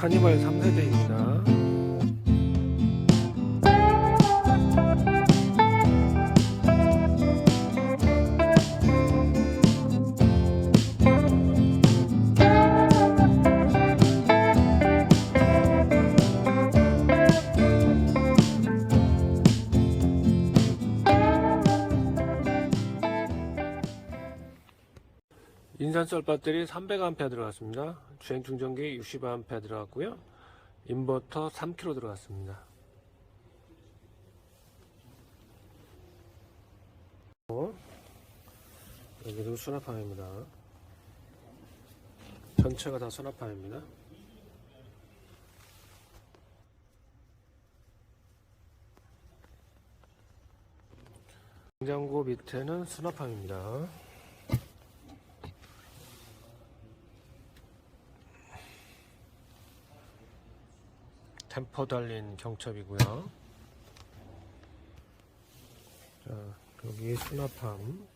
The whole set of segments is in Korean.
카니발 3세대입니다. 인산철 배터리 300A 들어갔습니다. 주행 충전기 60A 들어갔고요. 인버터 3kg 들어갔습니다. 어? 여기도 수납함입니다. 전체가 다 수납함입니다. 냉장고 밑에는 수납함입니다. 템퍼 달린 경첩이고요. 자, 여기 수납함.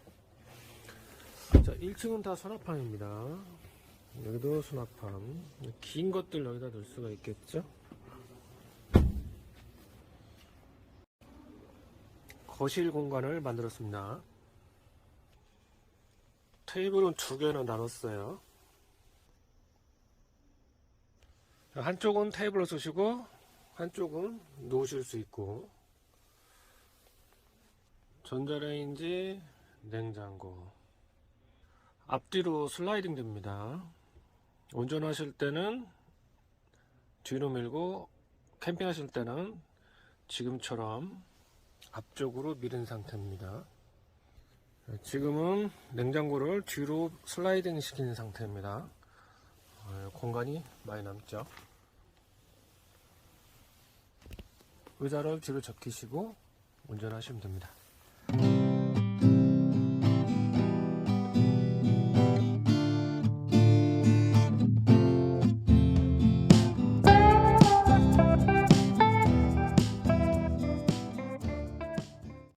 자, 1층은 다 수납함입니다. 여기도 수납함. 긴 것들 여기다 넣을 수가 있겠죠? 거실 공간을 만들었습니다. 테이블은 두 개나 나눴어요. 한쪽은 테이블로 쓰시고 한쪽은 놓으실 수 있고. 전자레인지 냉장고. 앞뒤로 슬라이딩 됩니다. 운전하실 때는 뒤로 밀고 캠핑하실 때는 지금처럼 앞쪽으로 밀은 상태입니다. 지금은 냉장고를 뒤로 슬라이딩 시킨 상태입니다. 어, 공간이 많이 남죠. 의자를 뒤로 접히시고 운전하시면 됩니다.